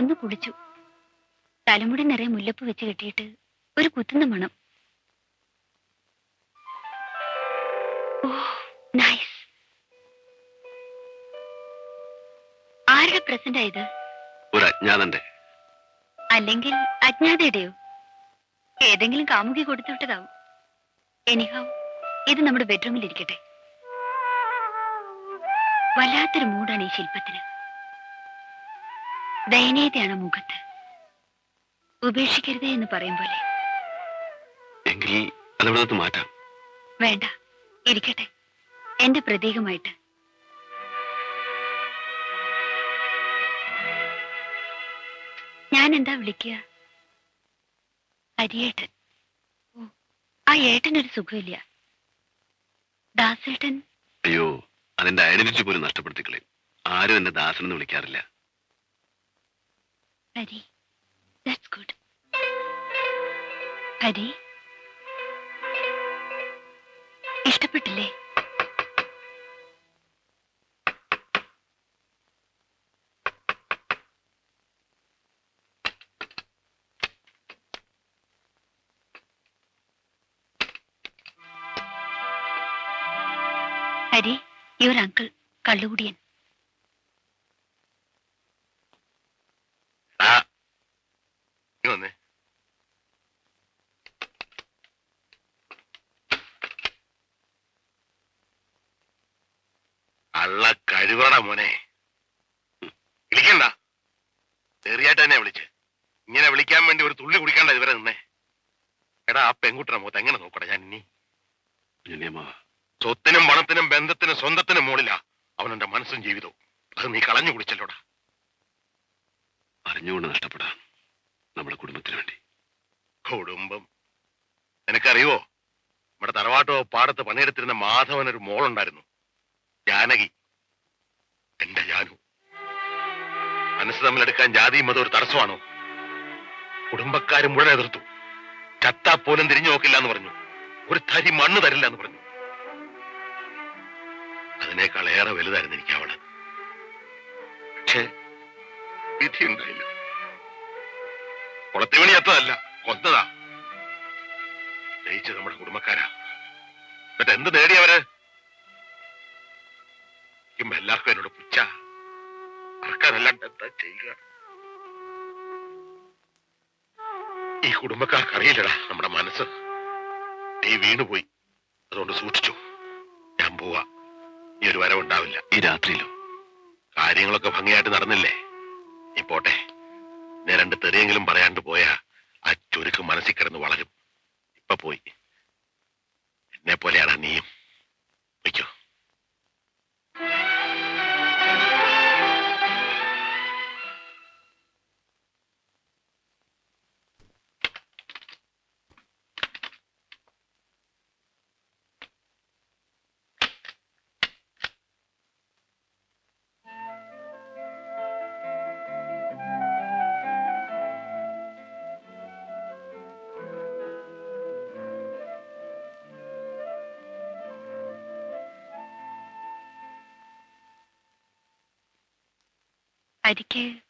ഒന്ന് കുളിച്ചു തലമുടി നിറയെ മുല്ലപ്പ് വെച്ച് കെട്ടിയിട്ട് ഒരു കുത്തുന്ന മണം. ഓ നൈസ് ആരുടെ പ്രസന്റ് ആയത്? ഒരു അജ്ഞാതന്റെ. അല്ലെങ്കിൽ അജ്ഞാതയുടെയോ? ഏതെങ്കിലും കാമുകി കൊടുത്തു വിട്ടതാവും. എനിഹാവ് ഇത് നമ്മുടെ ബെഡ്റൂമിൽ ഇരിക്കട്ടെ. വല്ലാത്തൊരു മൂടാണ് ഈ ശില്പത്തിന്. ദയനീയതയാണ് മുഖത്ത്. ഉപേക്ഷിക്കരുത് എന്ന് പറയും പോലെ. എങ്കിൽ അതവിടെ മാറ്റാം. വേണ്ട. ഇരിക്കട്ടെ. എന്റെ പ്രതീകമായിട്ട്. ഞാൻ എന്താ വിളിക്കുക? ഹരിയേട്ടൻ ഓ ആ ഏട്ടനൊരു സുഖമില്ല. ദാസേട്ടൻ? അയ്യോ അതിന്റെ ഐഡന്റിറ്റി പോലും നഷ്ടപ്പെടുത്തിക്കളയും ആരും എന്നെ എന്ന് വിളിക്കാറില്ല. ഹരി ദാറ്റ്സ് ഗുഡ് ഹരി ഇഷ്ടപ്പെട്ടില്ലേ? ഹരി യുവർ അങ്കിൾ കള്ളുകുടിയൻ ആ, നീ വന്നേ. അള്ള കഴിവട മോനെ. വിളിക്കണ്ട. ചെറിയായിട്ട് തന്നെ വിളിച്ച്. ഇങ്ങനെ വിളിക്കാൻ വേണ്ടി ഒരു തുള്ളി കുടിക്കാണ്ട ഇവരെ നിന്നേ. എടാ ആ പെൺകുട്ടിയുടെ മുഖത്ത് എങ്ങനെ നോക്കടാ ഞാൻ ഇനി? സ്വത്തിനും പണത്തിനും ബന്ധത്തിനും സ്വന്തത്തിനും മുകളിലാ അവനെന്റെ മനസ്സും ജീവിതവും. അത് നീ കളഞ്ഞു കുടിച്ചല്ലോടാ. അറിഞ്ഞുകൊണ്ട് നഷ്ടപ്പെടാം. നമ്മുടെ കുടുംബത്തിന് വേണ്ടി. കുടുംബം. നിനക്കറിയോ നമ്മുടെ തറവാട്ടോ പാടത്ത് പണിയെടുത്തിരുന്ന മാധവൻ ഒരു മോളുണ്ടായിരുന്നു. ജാനകി. എന്റെ ജാനു. മനസ്സ് തമ്മിലെടുക്കാൻ ജാതിയും മതം ഒരു തടസ്സമാണോ? കുടുംബക്കാരും മുഴുവൻ എതിർത്തു. ചത്താ പോലും തിരിഞ്ഞു നോക്കില്ല എന്ന് പറഞ്ഞു. ഒരു തരി മണ്ണ് തരില്ല എന്ന് പറഞ്ഞു. അതിനേക്കാൾ ഏറെ വലുതായിരുന്നു എനിക്ക് അവൾ. പക്ഷേ വിധിയുണ്ടായില്ല. എത്തതല്ല കൊന്നതാ. ജയിച്ചത് നമ്മുടെ കുടുംബക്കാരാ. എന്നിട്ട് എന്ത് നേടിയവര് എല്ലാവർക്കും എന്നോട് പുച്ച ആർക്കാരല്ലാണ്ട് എന്താ ചെയ്യുക? ഈ കുടുംബക്കാർക്ക് അറിയില്ലടാ നമ്മുടെ മനസ്സ്. നീ വീണുപോയി. അതുകൊണ്ട് സൂക്ഷിച്ചു. ഞാൻ പോവാ. ഈ ഒരു വരവുണ്ടാവില്ല. ഈ രാത്രിയിലും? കാര്യങ്ങളൊക്കെ ഭംഗിയായിട്ട് നടന്നില്ലേ? നീ പോട്ടെ. ഞാൻ രണ്ട് തെറിയെങ്കിലും പറയാണ്ട് പോയാ ആ ചുരുക്ക് മനസ്സിൽ കിടന്ന് വളരും. ഇപ്പൊ പോയി. എന്നെ പോലെയാണ് നീയും. വയ്ക്കോ. ഹരിക്ക്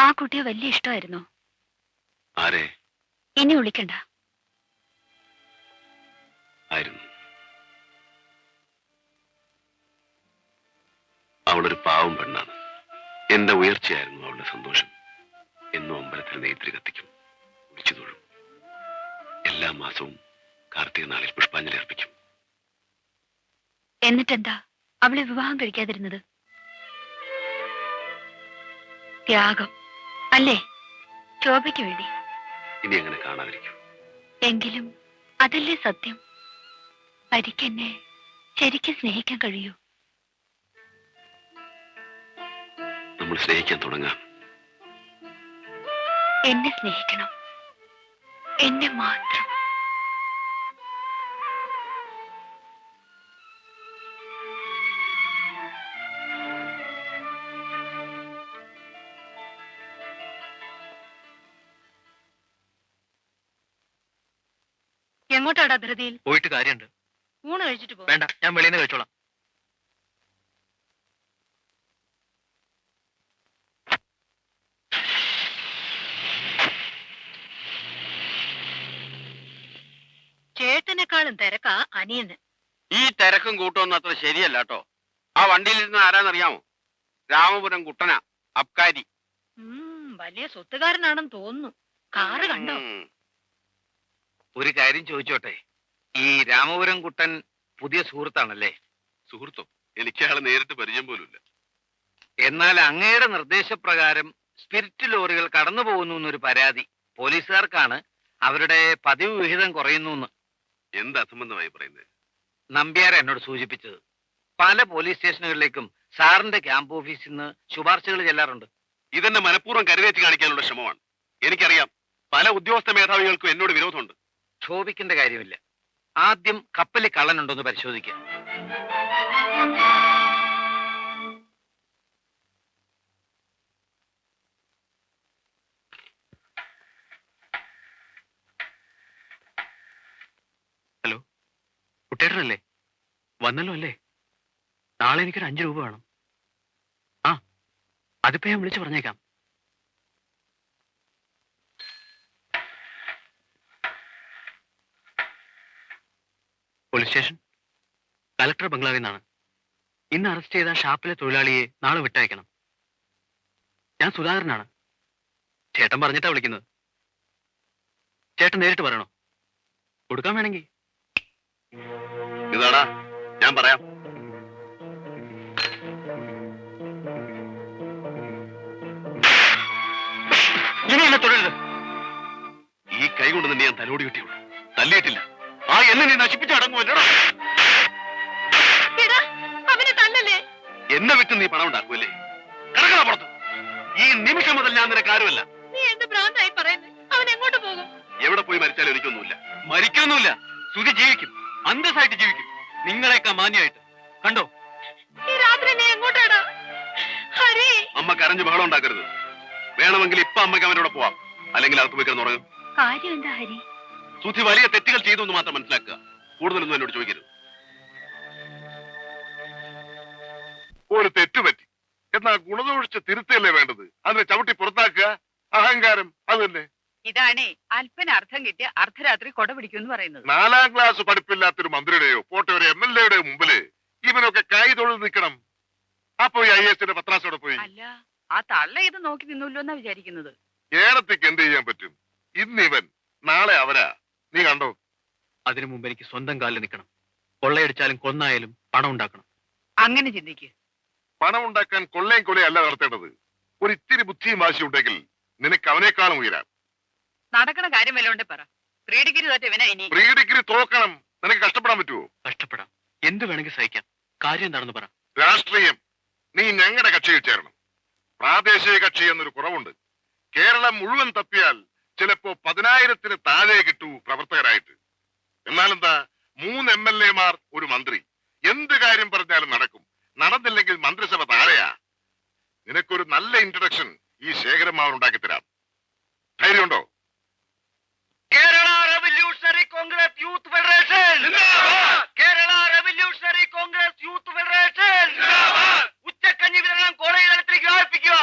ആ കുട്ടിയെ വലിയ ഇഷ്ടമായിരുന്നു. ആരെ? ഇനി വിളിക്കണ്ട. ആയിരുന്നു. അവളൊരു പാവം പെണ്ണാണ്. എന്റെ ഉയർച്ചയായിരുന്നു അവളുടെ സന്തോഷം. എന്നും അമ്പലത്തിൽ നെയ്ത്തിരി കത്തിക്കും. വിളിച്ചു തൊഴും. എല്ലാ മാസവും കാർത്തിക നാളിൽ പുഷ്പാഞ്ജലി അർപ്പിക്കും. എന്നിട്ടെന്താ? അവളെ വിവാഹം കഴിക്കാതിരുന്നത്? ത്യാഗം. അല്ലേ? ശോഭയ്ക്ക് വേണ്ടി. ഇനി അങ്ങനെ കാണാതിരിക്കും. എങ്കിലും അതല്ലേ സത്യം? പരിക്കെന്നെ ശരിക്കും സ്നേഹിക്കാൻ കഴിയൂ. നമ്മൾ സ്നേഹിക്കാൻ തുടങ്ങാം. എന്നെ സ്നേഹിക്കണം. എന്നെ മാത്രം. എങ്ങോട്ടാടാ ധൃതിയിൽ? പോയിട്ട് കാര്യമുണ്ട്. ഊണ് കഴിച്ചിട്ട് പോ. വേണ്ട ഞാൻ വെളിയിൽ നിന്ന് കഴിച്ചോളാം. ചേട്ടനേക്കാളും തിരക്കാ അനിയന്. ഈ തിരക്കും കൂട്ടമൊന്നും അത്ര ശരിയല്ല കേട്ടോ. ആ വണ്ടിയിലിരുന്ന് ആരാന്നറിയാമോ? രാമപുരം കുട്ടന അബ്കാരി. വലിയ സ്വത്തുകാരനാണെന്ന് തോന്നുന്നു. കാറ് കണ്ടോ? ഒരു കാര്യം ചോദിച്ചോട്ടെ? ഈ രാമപുരം കുട്ടൻ പുതിയ സുഹൃത്താണല്ലേ? സുഹൃത്തോ? എനിക്ക് അയാളെ നേരിട്ട് പരിചയം പോലുമില്ല. എന്നാൽ അങ്ങയുടെ നിർദ്ദേശപ്രകാരം സ്പിരിറ്റ് ലോറികൾ കടന്നു പോകുന്നു എന്നൊരു പരാതി പോലീസുകാർക്കാണ് അവരുടെ പതിവ് വിഹിതം കുറയുന്നു എന്ന്. എന്ത് അസംബന്ധമായി പറയുന്നത്? നമ്പ്യാർ എന്നോട് സൂചിപ്പിച്ചത്. പല പോലീസ് സ്റ്റേഷനുകളിലേക്കും സാറിന്റെ ക്യാമ്പ് ഓഫീസിൽ നിന്ന് ശുപാർശകൾ ചെല്ലാറുണ്ട്. ഇതെന്നെ മനഃപൂർവം കരുതേറ്റ് കാണിക്കാനുള്ള ശ്രമമാണ്. എനിക്കറിയാം പല ഉദ്യോഗസ്ഥ മേധാവികൾക്കും എന്നോട് വിരോധമുണ്ട്. ക്ഷോഭിക്കേണ്ട കാര്യമില്ല. ആദ്യം കപ്പലിൽ കള്ളനുണ്ടോന്ന് പരിശോധിക്കാം. കുട്ടേട്ടനല്ലേ വന്നല്ലോ അല്ലേ? നാളെ എനിക്കൊരു അഞ്ചു രൂപ വേണം. ആ അതിപ്പോ ഞാൻ വിളിച്ചു പറഞ്ഞേക്കാം. Police station? കലക്ടർ ബംഗ്ലാവിൽ നിന്നാണ്. ഇന്ന് അറസ്റ്റ് ചെയ്ത ഷാപ്പിലെ തൊഴിലാളിയെ നാളെ വിട്ടയക്കണം. ഞാൻ സുധാകരനാണ്. ചേട്ടൻ പറഞ്ഞിട്ടാ വിളിക്കുന്നത്. ചേട്ടൻ നേരിട്ട് പറയണോ? കൊടുക്കാൻ വേണമെങ്കിൽ. ഇതാടാ ഞാൻ പറയാം. ഇനി എന്നെ തൊഴരുത് ഈ കൈ കൊണ്ട് നിന്നെ ഞാൻ തലോടി കിട്ടിയുള്ളൂ തല്ലിയിട്ടില്ല. ആ എന്നെ നീ നശിപ്പിച്ച് അടങ്ങുമല്ലോടാ എടാ, അവനെ തന്നല്ലേ എന്നെ വിറ്റ് നീ പണം ഉണ്ടാക്കുമല്ലേ കിടക്കണ പുറത്ത്. ഈ നിമിഷം മുതൽ ഞാൻ നിനക്ക് ആരുമല്ല. നീ എന്ത് ഭ്രാന്തായി പറയുന്നത് അവൻ എങ്ങോട്ട് പോകും? എവിടെ പോയി മരിച്ചാലും എനിക്കൊന്നുമില്ല. മരിക്കൊന്നുമില്ല. സുധി ജീവിക്കും. അന്തസ്സായിട്ട് ജീവിക്കും. നിങ്ങളെയൊക്കെ മാന്യമായിട്ട്. കണ്ടോ? അമ്മ കരഞ്ഞു ബഹളം ഉണ്ടാക്കരുത്. വേണമെങ്കിൽ ഇപ്പൊ അമ്മയ്ക്ക് അവനോട് പോവാം. അല്ലെങ്കിൽ അകത്ത് പോയി കിടന്നുറങ്ങും. കാര്യം എന്താ ഹരി? സുധി വലിയ തെറ്റുകൾ ചെയ്തു എന്ന് മാത്രം മനസ്സിലാക്കുക. കൂടുതലൊന്നും എന്നോട് ചോദിക്കരുത്. ഒരു തെറ്റ് പറ്റി. എന്നാ ഗുണദോഷിച്ച് തിരുത്തല്ലേ വേണ്ടത്? അതിനെ ചവിട്ടി പുറത്താക്കുക? അഹങ്കാരം? അതല്ലേ തന്നെ ഇതാണേ അല്പന അർത്ഥം കിട്ടിയ അർദ്ധരാത്രി കൊട പിടിക്കും എന്ന് പറയുന്നത്. നാലാം ക്ലാസ് പഠിപ്പില്ലാത്തൊരു മന്ത്രിയുടെയോ പോട്ടെ ഒരു എം എൽ എയുടെയോ മുമ്പിൽ ഇവനൊക്കെ കൈ തൊഴിൽ നിൽക്കണം. അപ്പൊ ഈ ഐ എസിന്റെ പത്രാസോടെ പോയി. അല്ല ആ തള്ള ഇത് നോക്കി നിന്നല്ലോ എന്നാ വിചാരിക്കുന്നത്. കേരളത്തിക്ക് എന്ത് ചെയ്യാൻ പറ്റും? ഇന്ന് ഇവൻ നാളെ അവരാ. നീ കണ്ടോ? അതിനു മുമ്പ് എനിക്ക് സ്വന്തം കാലിൽ നിൽക്കണം. കൊള്ളയടിച്ചാലും കൊന്നായാലും പണം ഉണ്ടാക്കണം. അങ്ങനെ ചിന്തിക്ക്. പണം ഉണ്ടാക്കാൻ കൊള്ളയും കൊള്ളയും അല്ല നടത്തേണ്ടത്. ഒരു ഇത്തിരി ബുദ്ധിയും വാശി ഉണ്ടെങ്കിൽ നിനക്ക് അവനേക്കാളും ഉയരാം. നടക്കണ കാര്യം വല്ല ഉണ്ടേ പറ. പ്രീ ഡിഗ്രി തോറ്റ ഇവനാ ഇനി. പ്രീ ഡിഗ്രി തോക്കണം. നിനക്ക് കഷ്ടപ്പെടാൻ പറ്റുമോ കഷ്ടപ്പെടാം. എന്ത് വേണമെങ്കിൽ സഹിക്കാം. കാര്യം എന്താണെന്ന് പറ. രാഷ്ട്രീയം. നീ ഞങ്ങളുടെ കക്ഷിയിൽ ചേരണം. പ്രാദേശിക കക്ഷി എന്നൊരു കുറവുണ്ട്. കേരളം മുഴുവൻ തപ്പിയാൽ ചിലപ്പോ പതിനായിരത്തിന് താഴെ കിട്ടൂ പ്രവർത്തകരായിട്ട്. എന്നാലെന്താ? മൂന്ന് എം എൽ എമാർ ഒരു മന്ത്രി. എന്ത് കാര്യം പറഞ്ഞാലും നടക്കും. നടന്നില്ലെങ്കിൽ മന്ത്രിസഭ താഴെയാ. നിനക്കൊരു നല്ല ഇൻട്രഡക്ഷൻ ഈ ശേഖരമാവൻ ഉണ്ടാക്കി തരാം. ധൈര്യമുണ്ടോ? Kerala Revolutionary Congress Youth Federation Kerala Revolutionary Congress Youth Federation ഉച്ചക്കഞ്ഞി വിതരണം കോളേജ് തലത്തിലേക്ക് വ്യാപിപ്പിക്കുക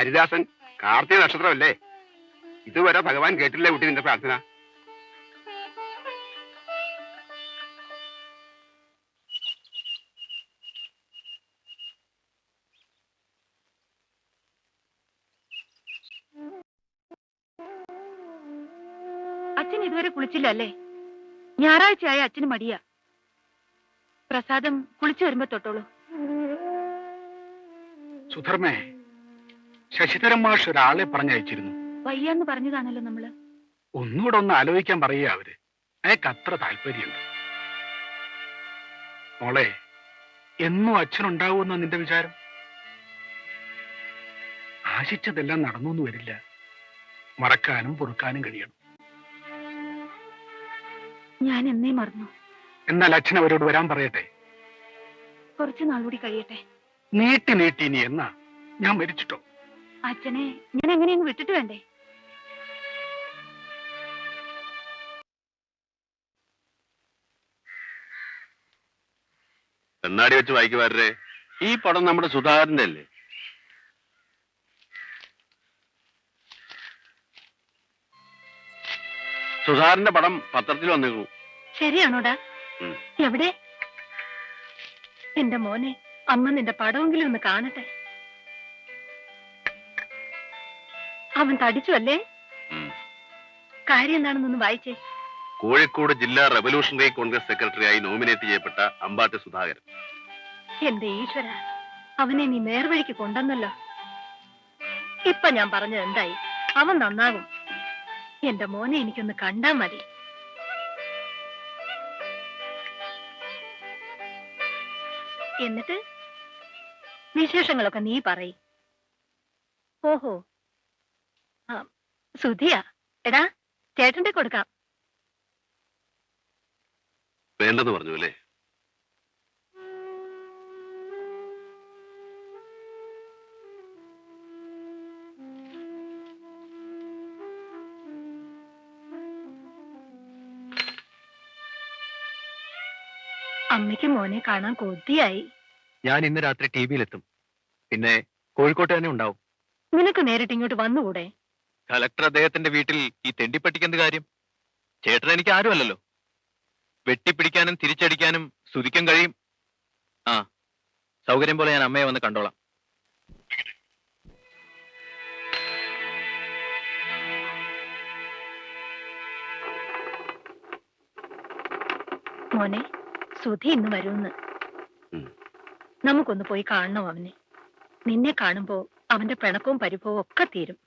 ഹരിദാസൻ കാർത്തിക നക്ഷത്രമല്ലേ? ഇതുവരെ ഭഗവാൻ കേട്ടില്ലേ കുട്ടി നിന്റെ പ്രാർത്ഥന? അച്ഛൻ ഇതുവരെ കുളിച്ചില്ല അല്ലേ? ഞായറാഴ്ചയായ അച്ഛന് മടിയാ. പ്രസാദം കുളിച്ചു വരുമ്പോ തൊട്ടോളൂ. സുധർമ്മേ ശശിധരൻ മാഷ് ഒരാളെ പറഞ്ഞയച്ചിരുന്നു. വയ്യാന്ന് പറഞ്ഞതാണല്ലോ നമ്മൾ. ഒന്നുകൂടെ ഒന്ന് ആലോചിക്കാൻ പറയുക അവർ. അയാൾക്ക് അത്ര താല്പര്യമുണ്ട്. മോളെ എന്നും അച്ഛനുണ്ടാവുമെന്ന നിന്റെ വിചാരം? ആശിച്ചതെല്ലാം നടന്നു എന്ന് വരില്ല. മറക്കാനും പൊറുക്കാനും കഴിയണം. ഞാൻ എന്നേ മറന്നു. എന്നാൽ അച്ഛൻ അവരോട് വരാൻ പറയട്ടെ? കുറച്ചു നാളുകൂടി കഴിയട്ടെ. നീട്ടി നീട്ടി ഇനി എന്നാ? ഞാൻ മരിച്ചിട്ടോ? അച്ഛനെ ഞാൻ എങ്ങനെയെങ്കിലും വിട്ടിട്ട് വേണ്ടേ? കണ്ണാടി വെച്ച് വായിക്കുവാരേ ഈ പടം നമ്മുടെ സുധാകരന്റെ അല്ലേ? സുധാകരന്റെ പടം പത്രത്തിൽ വന്നേക്കൂ ശരിയാണോടാ. എവിടെ? എന്റെ മോനെ അമ്മ നിന്റെ പടമെങ്കിലും ഒന്ന് കാണട്ടെ. അവൻ തടിച്ചു അല്ലേ. കാര്യം എന്താണെന്നൊന്ന് വായിച്ചേ. കോഴിക്കോട് ജില്ലാ റെവല്യൂഷണറി കോൺഗ്രസ് സെക്രട്ടറിയായി നോമിനേറ്റ് ചെയ്യപ്പെട്ട അമ്പാട്ട് സുധാകരൻ. എന്റെ ഈശ്വര അവനെ നീ നേർവഴിക്ക് കൊണ്ടെന്നല്ലോ ഇപ്പൊ ഞാൻ പറഞ്ഞത് എന്തായി? അവൻ നന്നാകും. എന്റെ മോനെ എനിക്കൊന്ന് കണ്ടാ മതി. എന്നിട്ട് വിശേഷങ്ങളൊക്കെ നീ പറയ്. ഓഹോ സുധിയാ എടാ ചേട്ടന്റെ കൊടുക്കാം. വേണ്ടെന്ന് പറഞ്ഞു അല്ലേ? അമ്മയ്ക്ക് മോനെ കാണാൻ കൊതിയായി. ഞാൻ ഇന്ന് രാത്രി ടി വിയിലെത്തും. പിന്നെ കോഴിക്കോട്ട് തന്നെ ഉണ്ടാവും. നിനക്ക് നേരിട്ട് ഇങ്ങോട്ട് വന്നുകൂടെ? കലക്ടർ അദ്ദേഹത്തിന്റെ വീട്ടിൽ ഈ തെണ്ടിപ്പട്ടിക്കെന്ത് കാര്യം? ചേട്ടൻ എനിക്ക് ആരുമല്ലല്ലോ. വെട്ടിപ്പിടിക്കാനും തിരിച്ചടിക്കാനും സ്തുതിക്കാൻ കഴിയും. ആ സൗകര്യം പോലെ ഞാൻ അമ്മയെ വന്ന് കണ്ടോളാം. മോനെ സുധി ഇന്ന് വരുമെന്ന് നമുക്കൊന്ന് പോയി കാണണം അവനെ. നിന്നെ കാണുമ്പോ അവന്റെ പിണക്കവും പരിഭവവും ഒക്കെ തീരും.